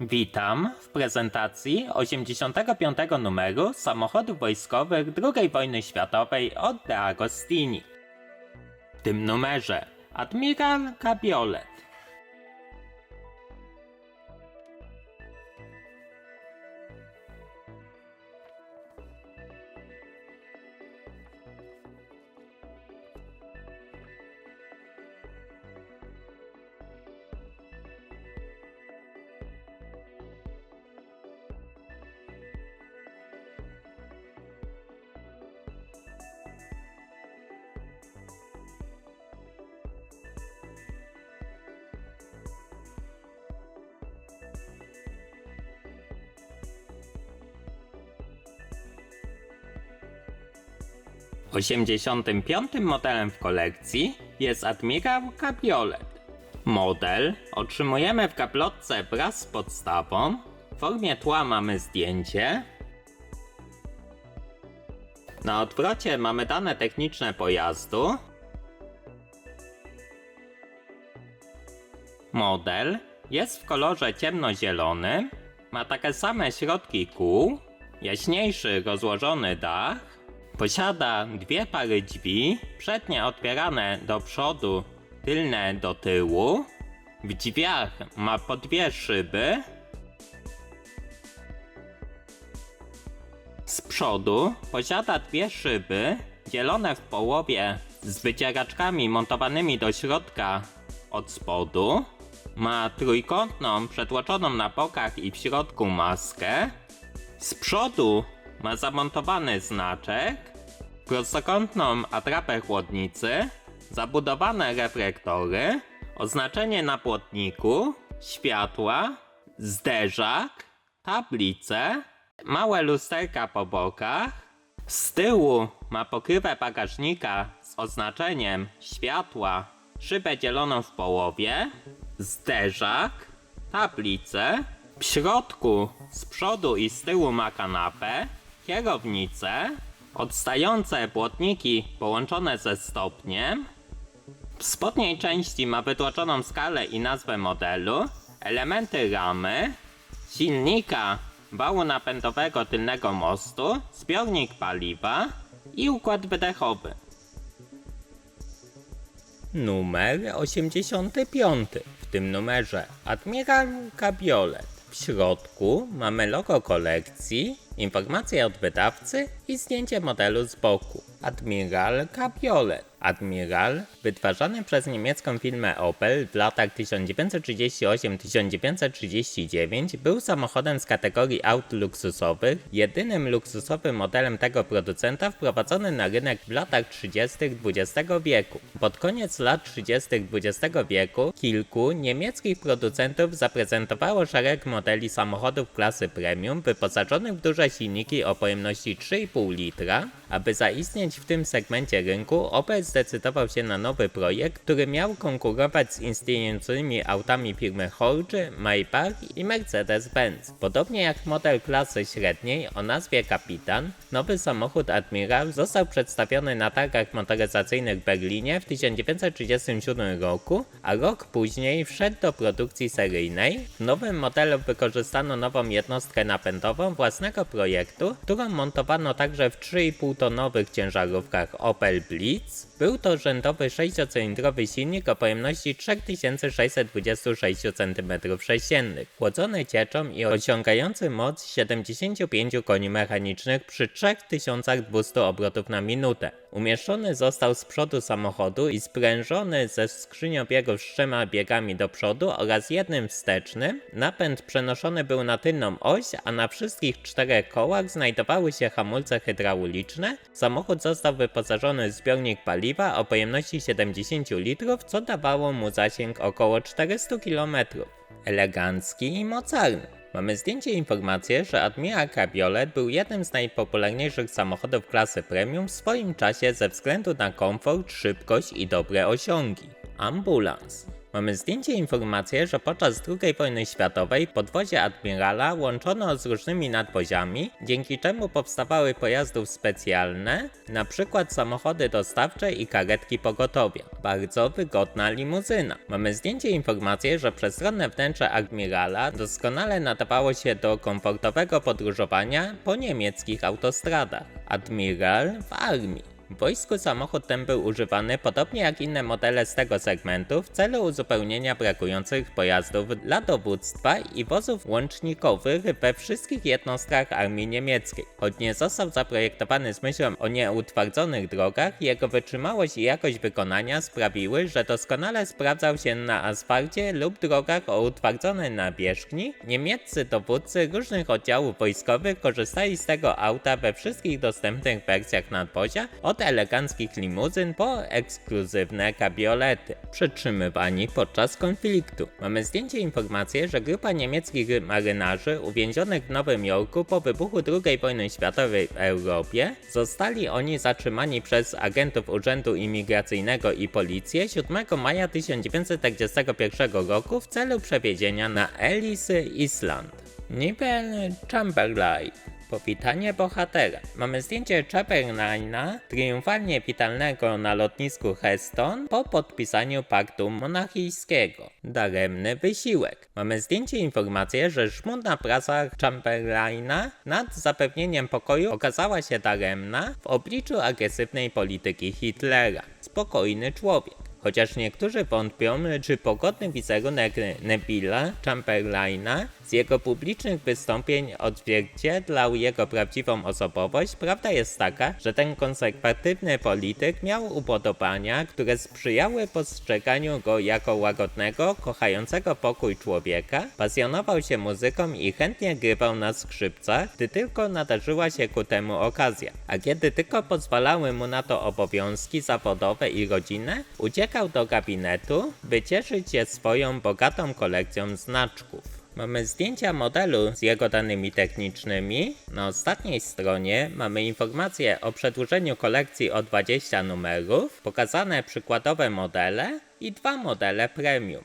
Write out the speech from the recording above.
Witam w prezentacji 85 numeru samochodów wojskowych II wojny światowej od De Agostini. W tym numerze admiral Gabiolet 85. modelem w kolekcji jest Admiral Cabriolet. Model otrzymujemy w gablotce wraz z podstawą. W formie tła mamy zdjęcie. Na odwrocie mamy dane techniczne pojazdu. Model jest w kolorze ciemnozielonym. Ma takie same środki kół, jaśniejszy rozłożony dach, posiada dwie pary drzwi, przednie otwierane do przodu, tylne do tyłu. W drzwiach ma po dwie szyby. Z przodu posiada dwie szyby, dzielone w połowie z wycieraczkami montowanymi do środka od spodu. Ma trójkątną, przetłoczoną na bokach i w środku maskę. Z przodu ma zamontowany znaczek, prostokątną atrapę chłodnicy, zabudowane reflektory, oznaczenie na płotniku, światła, zderzak, tablice, małe lusterka po bokach. Z tyłu ma pokrywę bagażnika z oznaczeniem światła, szybę dzieloną w połowie, zderzak, tablicę. W środku, z przodu i z tyłu ma kanapę, kierownicę, odstające płotniki połączone ze stopniem. W spodniej części ma wytłoczoną skalę i nazwę modelu, elementy ramy, silnika, wału napędowego tylnego mostu, zbiornik paliwa i układ wydechowy. Numer 85. W tym numerze Admiral Cabriolet. W środku mamy logo kolekcji, informacje od wydawcy i zdjęcie modelu z boku. Admiral Cabriolet. Admiral, wytwarzany przez niemiecką firmę Opel w latach 1938-1939, był samochodem z kategorii aut luksusowych, jedynym luksusowym modelem tego producenta wprowadzony na rynek w latach 30. XX wieku. Pod koniec lat 30. XX wieku kilku niemieckich producentów zaprezentowało szereg modeli samochodów klasy premium wyposażonych w duże silniki o pojemności 3,5 litra. Aby zaistnieć w tym segmencie rynku, Opel zdecydował się na nowy projekt, który miał konkurować z istniejącymi autami firmy Porsche, Maybach i Mercedes-Benz. Podobnie jak model klasy średniej o nazwie Kapitan, nowy samochód Admiral został przedstawiony na targach motoryzacyjnych w Berlinie w 1937 roku, a rok później wszedł do produkcji seryjnej. W nowym modelu wykorzystano nową jednostkę napędową własnego projektu, którą montowano także w 3,5-tonowych ciężarówkach Opel Blitz. Był to rzędowy 6-cylindrowy silnik o pojemności 3626 cm3, chłodzony cieczą i osiągający moc 75 koni mechanicznych przy 3200 obrotów na minutę. Umieszczony został z przodu samochodu i sprężony ze skrzynią biegów z trzema biegami do przodu oraz jednym wstecznym. Napęd przenoszony był na tylną oś, a na wszystkich czterech kołach znajdowały się hamulce hydrauliczne. Samochód został wyposażony w zbiornik paliwa o pojemności 70 litrów, co dawało mu zasięg około 400 km. Elegancki i mocarny. Mamy zdjęcie i informację, że Admiral Cabriolet był jednym z najpopularniejszych samochodów klasy premium w swoim czasie ze względu na komfort, szybkość i dobre osiągi. Ambulans. Mamy zdjęcie informacje, że podczas II wojny światowej podwozie admirala łączono z różnymi nadwoziami, dzięki czemu powstawały pojazdów specjalne, przykład samochody dostawcze i karetki pogotowia. Bardzo wygodna limuzyna. Mamy zdjęcie informacje, że przestronne wnętrze admirala doskonale nadawało się do komfortowego podróżowania po niemieckich autostradach. Admiral w armii. W wojsku samochód ten był używany podobnie jak inne modele z tego segmentu w celu uzupełnienia brakujących pojazdów dla dowództwa i wozów łącznikowych we wszystkich jednostkach armii niemieckiej. Choć nie został zaprojektowany z myślą o nieutwardzonych drogach, jego wytrzymałość i jakość wykonania sprawiły, że doskonale sprawdzał się na asfalcie lub drogach o utwardzonej nawierzchni. Niemieccy dowódcy różnych oddziałów wojskowych korzystali z tego auta we wszystkich dostępnych wersjach nadwozia, od eleganckich limuzyn po ekskluzywne kabriolety, przetrzymywani podczas konfliktu. Mamy zdjęcie informacje, że grupa niemieckich marynarzy uwięzionych w Nowym Jorku po wybuchu II wojny światowej w Europie zostali oni zatrzymani przez agentów Urzędu Imigracyjnego i Policję 7 maja 1941 roku w celu przewiezienia na Ellis Island. Nivel Chamberlain Powitanie bohatera. Mamy zdjęcie Chamberlaina, triumfalnie witalnego na lotnisku Heston po podpisaniu paktu monachijskiego. Daremny wysiłek. Mamy zdjęcie informację, że żmudna praca Chamberlaina nad zapewnieniem pokoju okazała się daremna w obliczu agresywnej polityki Hitlera. Spokojny człowiek. Chociaż niektórzy wątpią, czy pogodny wizerunek Neville'a Chamberlaina z jego publicznych wystąpień odzwierciedlał jego prawdziwą osobowość, prawda jest taka, że ten konserwatywny polityk miał upodobania, które sprzyjały postrzeganiu go jako łagodnego, kochającego pokój człowieka, pasjonował się muzyką i chętnie grywał na skrzypcach, gdy tylko nadarzyła się ku temu okazja. A kiedy tylko pozwalały mu na to obowiązki zawodowe i rodzinne, uciekał do gabinetu, by cieszyć się swoją bogatą kolekcją znaczków. Mamy zdjęcia modelu z jego danymi technicznymi. Na ostatniej stronie mamy informacje o przedłużeniu kolekcji o 20 numerów, pokazane przykładowe modele i dwa modele premium.